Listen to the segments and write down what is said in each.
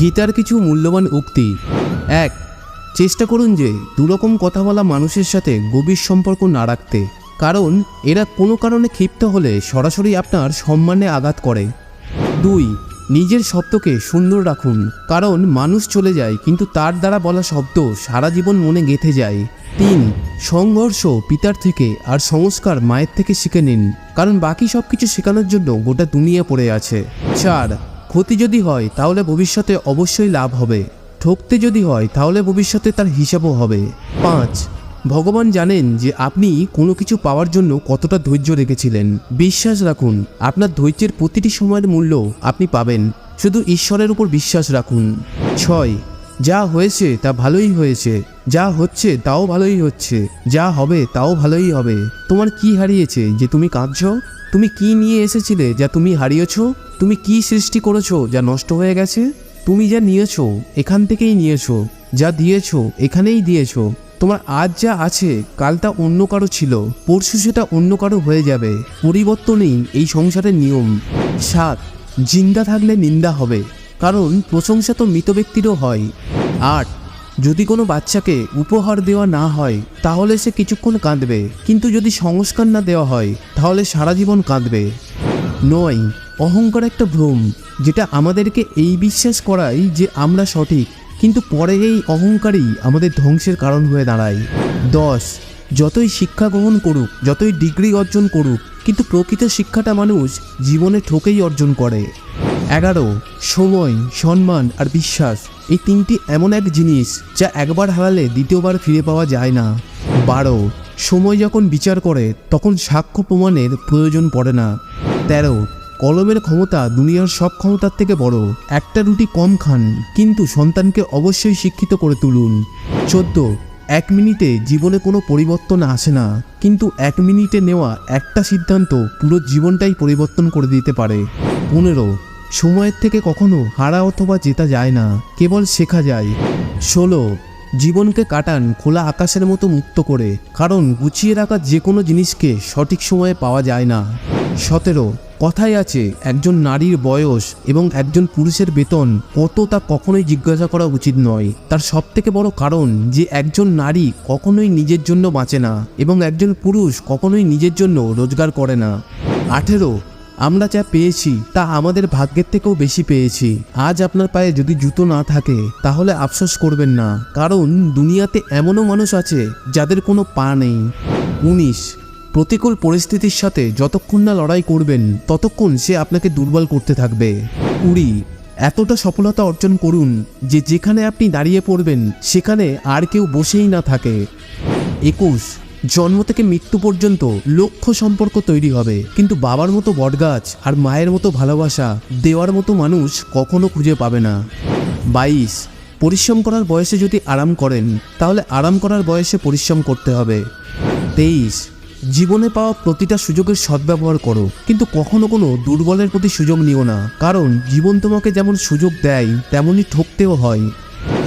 গীতার কিছু মূল্যবান উক্তি। এক, চেষ্টা করুন যে দুরকম কথা বলা মানুষের সাথে গভীর সম্পর্ক না রাখতে। কারণ এরা কোনো কারণে ক্ষিপ্ত হলে সরাসরি আপনার সম্মানে আঘাত করে। দুই, নিজের শব্দকে সুন্দর রাখুন। কারণ মানুষ চলে যায়, কিন্তু তার দ্বারা বলা শব্দ সারা জীবন মনে গেঁথে যায়। তিন, সংঘর্ষ পিতার থেকে আর সংস্কার মায়ের থেকে শিখে নিন। কারণ বাকি সব কিছু শেখানোর জন্য গোটা দুনিয়া পড়ে আছে। চার ক্ষতি যদি হয়, তাহলে ভবিষ্যতে অবশ্যই লাভ হবে। ঠকতে যদি হয়, তাহলে ভবিষ্যতে তার হিসাবও হবে। পাঁচ, ভগবান জানেন যে আপনি কোনো কিছু পাওয়ার জন্য কতটা ধৈর্য রেখেছিলেন। বিশ্বাস রাখুন, আপনার ধৈর্যের প্রতিটি সময়ের মূল্য আপনি পাবেন। শুধু ঈশ্বরের উপর বিশ্বাস রাখুন। ছয়, যা হয়েছে তা ভালোই হয়েছে। যা হচ্ছে তাও ভালোই হচ্ছে। যা হবে তাও ভালোই হবে। তোমার কি হারিয়েছে যে তুমি কাঁদছ? তুমি কি নিয়ে এসেছিলে যা তুমি হারিয়েছ? তুমি কি সৃষ্টি করেছ যা নষ্ট হয়ে গেছে? তুমি যা নিয়েছো, এখান থেকেই নিয়েছো। যা দিয়েছ, এখানেই দিয়েছ। তোমার আজ যা আছে, কাল তা অন্য কারও ছিল। পরশু সেটা অন্য কারও হয়ে যাবে। পরিবর্তনই এই সংসারের নিয়ম। সাত, জিন্দা থাকলে নিন্দা হবে। কারণ প্রশংসা তো মৃত ব্যক্তিরও হয়। আট যদি কোনো বাচ্চাকে উপহার দেওয়া না হয়, তাহলে সে কিছুক্ষণ কাঁদবে। কিন্তু যদি সংস্কার না দেওয়া হয়, তাহলে সারা জীবন কাঁদবে। নয়, অহংকার একটা ভ্রম, যেটা আমাদেরকে এই বিশ্বাস করায় যে আমরা সঠিক, কিন্তু পরে এই অহংকারই আমাদের ধ্বংসের কারণ হয়ে দাঁড়ায়। দশ, যতই শিক্ষা গ্রহণ করুক, যতই ডিগ্রি অর্জন করুক, কিন্তু প্রকৃত শিক্ষাটা মানুষ জীবনে ঠকেই অর্জন করে। এগারো, সময়, সম্মান আর বিশ্বাস, এই তিনটি এমন এক জিনিস যা একবার হারালে দ্বিতীয়বার ফিরে পাওয়া যায় না। বারো, সময় যখন বিচার করে, তখন সাক্ষ্য প্রমাণের প্রয়োজন পড়ে না। তেরো, কলমের ক্ষমতা দুনিয়ার সব ক্ষমতার থেকে বড়, একটা রুটি কম খান, কিন্তু সন্তানকে অবশ্যই শিক্ষিত করে তুলুন। চোদ্দ, এক মিনিটে জীবনে কোনো পরিবর্তন আসে না, কিন্তু এক মিনিটে নেওয়া একটা সিদ্ধান্ত পুরো জীবনটাই পরিবর্তন করে দিতে পারে। পনেরো সময়ের থেকে কখনো হারা অথবা জেতা যায় না, কেবল শেখা যায়। ষোলো, জীবনকে কাটান খোলা আকাশের মতো মুক্ত করে, কারণ গুছিয়ে রাখা যে কোনো জিনিসকে সঠিক সময়ে পাওয়া যায় না। সতেরো কথাই আছে, একজন নারীর বয়স এবং একজন পুরুষের বেতন কত তা কখনোই জিজ্ঞাসা করা উচিত নয়। তার সবথেকে বড় কারণ যে একজন নারী কখনোই নিজের জন্য বাঁচে না এবং একজন পুরুষ কখনোই নিজের জন্য রোজগার করে না। আঠেরো আমরা যা পেয়েছি, তা আমাদের ভাগ্যের থেকেও বেশি পেয়েছি। আজ আপনার পায়ে যদি জুতো না থাকে, তাহলে আফসোস করবেন না। কারণ দুনিয়াতে এমনও মানুষ আছে, যাদের কোনো পা নেই। উনিশ। প্রতিকূল পরিস্থিতির সাথে যতক্ষণ না লড়াই করবেন, ততক্ষণ সে আপনাকে দুর্বল করতে থাকবে। কুড়ি। এতটা সফলতা অর্জন করুন যে যেখানে আপনি দাঁড়িয়ে পড়বেন, সেখানে আর কেউ বসেই না থাকে। একুশ। জন্ম থেকে মৃত্যু পর্যন্ত লক্ষ্য সম্পর্ক তৈরি হবে। কিন্তু বাবার মতো বটগাছ আর মায়ের মতো ভালোবাসা দেওয়ার মতো মানুষ কখনো খুঁজে পাবে না। বাইশ, পরিশ্রম করার বয়সে যদি আরাম করেন, তাহলে আরাম করার বয়সে পরিশ্রম করতে হবে। তেইশ, জীবনে পাওয়া প্রতিটা সুযোগের সদ্ব্যবহার করো, কিন্তু কখনো কোনো দুর্বলের প্রতি সুযোগ নিও না, কারণ জীবন তোমাকে যেমন সুযোগ দেয়, তেমনই ঠকতেও হয়।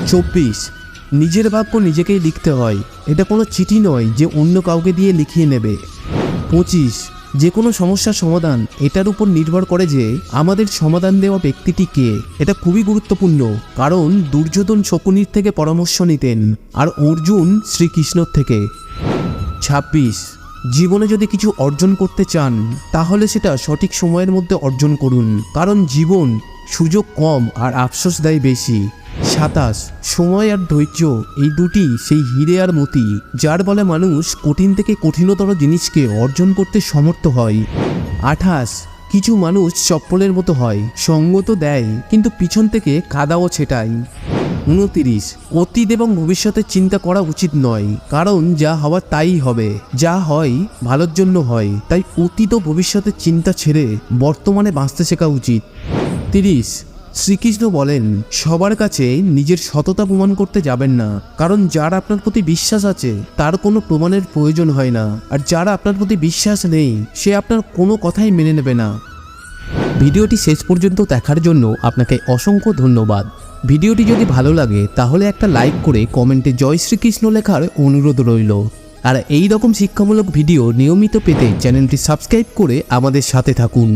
চব্বিশ নিজের ভাগ্য নিজেকেই লিখতে হয়। এটা কোনো চিঠি নয় যে অন্য কাউকে দিয়ে লিখিয়ে নেবে। পঁচিশ, যে কোনো সমস্যার সমাধান এটার উপর নির্ভর করে যে আমাদের সমাধান দেওয়া ব্যক্তিটি কে। এটা খুবই গুরুত্বপূর্ণ, কারণ দুর্যোধন শকুনির থেকে পরামর্শ নিতেন আর অর্জুন শ্রীকৃষ্ণর থেকে। ছাব্বিশ, জীবনে যদি কিছু অর্জন করতে চান, তাহলে সেটা সঠিক সময়ের মধ্যে অর্জন করুন, কারণ জীবন সুযোগ কম আর আফসোস দেয় বেশি। সাতাশ, সময় আর ধৈর্য, এই দুটি সেই হিরে আর মতি, যার বলে মানুষ কঠিন থেকে কঠিনতর জিনিসকে অর্জন করতে সমর্থ হয়। আঠাশ, কিছু মানুষ চপ্পলের মতো হয় সঙ্গ তো দেয়, কিন্তু পিছন থেকে কাদাও ছেটায়। উনতিরিশ, অতীত এবং ভবিষ্যতের চিন্তা করা উচিত নয়, কারণ যা হওয়ার তাই হবে, যা হয় ভালোর জন্য হয়, তাই অতীত ও ভবিষ্যতের চিন্তা ছেড়ে বর্তমানে বাঁচতে শেখা উচিত। তিরিশ শ্রীকৃষ্ণ বলেন, সবার কাছে নিজের সততা প্রমাণ করতে যাবেন না, কারণ যার আপনার প্রতি বিশ্বাস আছে, তার কোনো প্রমাণের প্রয়োজন হয় না, আর যার আপনার প্রতি বিশ্বাস নেই, সে আপনার কোনো কথাই মেনে নেবে না। ভিডিওটি শেষ পর্যন্ত দেখার জন্য আপনাকে অসংখ্য ধন্যবাদ। ভিডিওটি যদি ভালো লাগে, তাহলে একটা লাইক করে কমেন্টে জয় শ্রীকৃষ্ণ লেখার অনুরোধ রইল। আর এই রকম শিক্ষামূলক ভিডিও নিয়মিত পেতে চ্যানেলটি সাবস্ক্রাইব করে আমাদের সাথে থাকুন।